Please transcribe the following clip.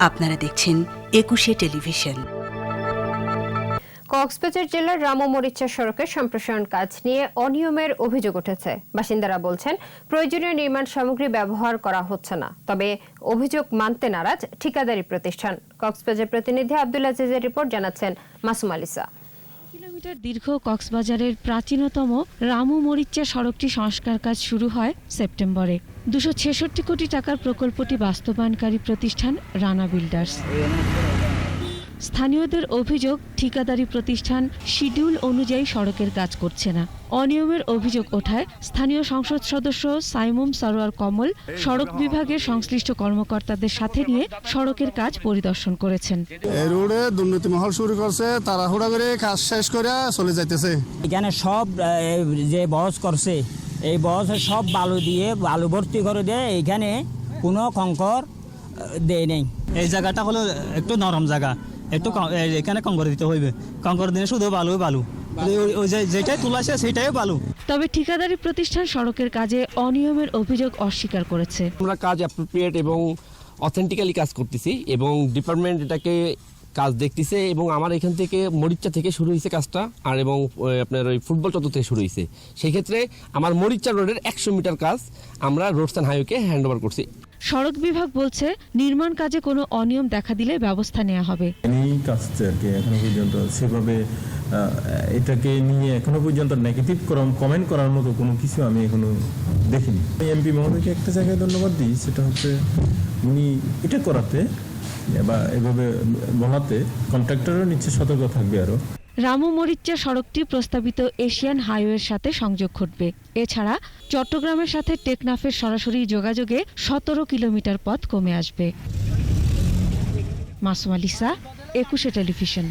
আপনারা দেখছেন একুশে টেলিভিশন। কক্সবাজার জেলার রাম মরিচা সড়কের সম্প্রসারণ কাজ নিয়ে অনিয়মের অভিযোগ উঠেছে। বাসিন্দারা বলছেন, প্রয়োজনীয় নির্মাণ সামগ্রী ব্যবহার করা হচ্ছে না। তবে অভিযোগ মানতে নারাজ ঠিকাদারি প্রতিষ্ঠান। কক্সবাজার প্রতিনিধি আব্দুল আজিজের রিপোর্ট জানাচ্ছেন মাসুম আলিসা। কিলোমিটার দীর্ঘ কক্সবাজারের প্রাচীনতম রামু মরিচা সড়কটি সংস্কার কাজ শুরু হয় সেপ্টেম্বরে। দুশো কোটি টাকার প্রকল্পটি বাস্তবায়নকারী প্রতিষ্ঠান রানা বিল্ডার্স। স্থানীয়দের অভিযোগ ঠিকাদারি প্রতিষ্ঠান শিডিউল অনুযায়ী সড়কের কাজ করছে না। অনিয়মের অভিযোগ ওঠায় স্থানীয় সংসদ সদস্য সাইমুম সরোয়ার কমল সড়ক বিভাগের সংশ্লিষ্ট কর্মকর্তাদের সাথে নিয়ে সড়কের কাজ পরিদর্শন করেছেন। রোডে দুর্নীতি মহল শুরু করছে তাড়াহুড়া করে কাজ শেষ করে চলে যাইতেছে। এখানে সব যে বস করছে এই বস সব বালু দিয়ে বালু ভর্তি করে দিয়ে এখানে কোনো কঙ্কর দেয় নেই। এই জায়গাটা হলো একটু নরম জায়গা। একটু এখানে কঙ্কর দিতে হইবে। কঙ্কর দিনে শুধু বালু বালু। ওই- ওই যে যেটাই তুলাছে সেটাই বালু। তবে ঠিকাদারি প্রতিষ্ঠান সড়কের কাজে অনিয়মের অভিযোগ অস্বীকার করেছে। আমরা কাজ অ্যাপ্রোপ্রিয়েট এবং অথেন্টিক্যালি কাজ করতেছি এবং ডিপার্টমেন্ট এটাকে কাজ দেখতেছে এবং আমার এখান থেকে মরিচা থেকে শুরু হয়েছে কাজটা আর এবং আপনার ওই ফুটবল চত্বর থেকে শুরু হয়েছে। সেই ক্ষেত্রে আমার মরিচা রোডের একশো মিটার কাজ আমরা রোডস অ্যান্ড হাইওয়েকে হ্যান্ড ওভার করছি। সড়ক বিভাগ বলছে, নির্মাণ কাজে কোনো অনিয়ম দেখা দিলে ব্যবস্থা নেওয়া হবে। আর এখনও পর্যন্ত সেভাবে এটাকে নিয়ে এখনও পর্যন্ত নেগেটিভ কমেন্ট করার মতো কোনো কিছু আমি এখনও দেখিনি। এমপি মহোদয়কে একটা জায়গায় ধন্যবাদ দিই, সেটা হচ্ছে উনি এটা করাতে, বা এভাবে বলাতে কন্ট্রাক্টরও নিচ্ছে, সতর্ক থাকবে আরও রামু মরিচা সড়কটি প্রস্তাবিত এশিয়ান হাইওয়ের সাথে সংযোগ ঘটবে। এছাড়া চট্টগ্রামের সাথে টেকনাফের সরাসরি যোগাযোগে সতেরো কিলোমিটার পথ কমে আসবে। মাসুম আলিসা একুশে টেলিভিশন।